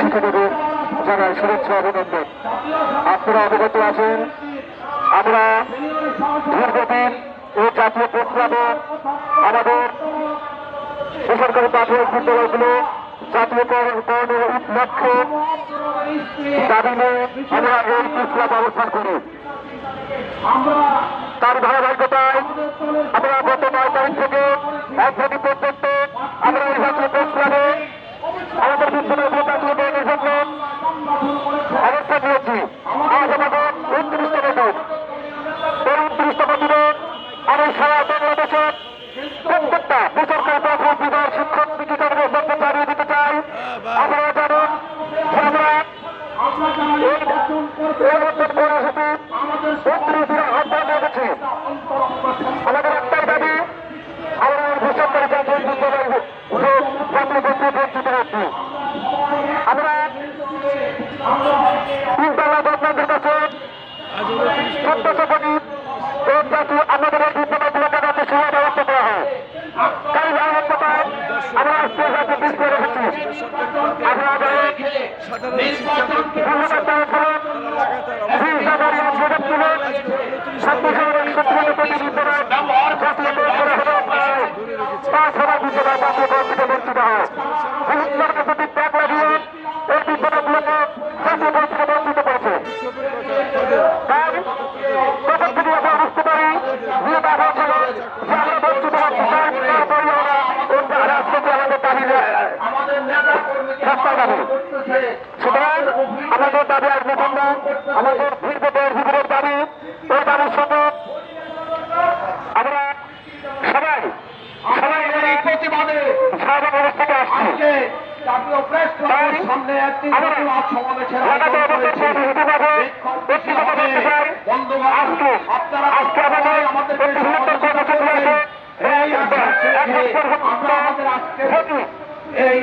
শিক্ষার্থীদের জানাই শুভেচ্ছা অভিনন্দন। আপনারা অবগত আছেন, আমরা দীর্ঘদিন এই জাতীয় প্রস্তাবে আমাদের বেসরকারি প্রাথমিক বিদ্যালয়গুলো জাতীয়করণের লক্ষ্যে দাবি নিয়ে আমরা এই প্রস্তাব অবস্থান করি। সারা বাংলাদেশের প্রত্যেকটা বেসরকারি প্রাথমিক বিদ্যালয় শিক্ষক শিক্ষিকাদের মধ্যে জানিয়ে দিতে চাই। আপনারা জানেন আমরা আমাদের একটাই দাবি, আমরা বেসরকারি প্রাথমিক বিদ্যালয় আমরা তিনতলা গভর্নমেন্টের কাছে এই জাতীয় আমাদের আমরা আজকে যাতে বৃষ্টি রেখেছি আমরা দাবি সুতরাং আমাদের দাবি আর না আমাদের দীর্ঘদের জীবনের দাবি ওই দাবির সঙ্গে আমরা সবাই সবাই এই প্রতিবাদে স্বাভাবিক অবস্থাতে আসছি জাতীয় প্রেস ক্লাবের সামনে একটি প্রতিবাদ সমাবেশের আয়োজন করেছি। করে হিন্দুবাদে ব্যক্তিগত করতে চাই আজকে। আজকে আমাদের একটি বৃহত্তর কর্মসূচি আছে এই আশা আমরা আমাদের আজকে এই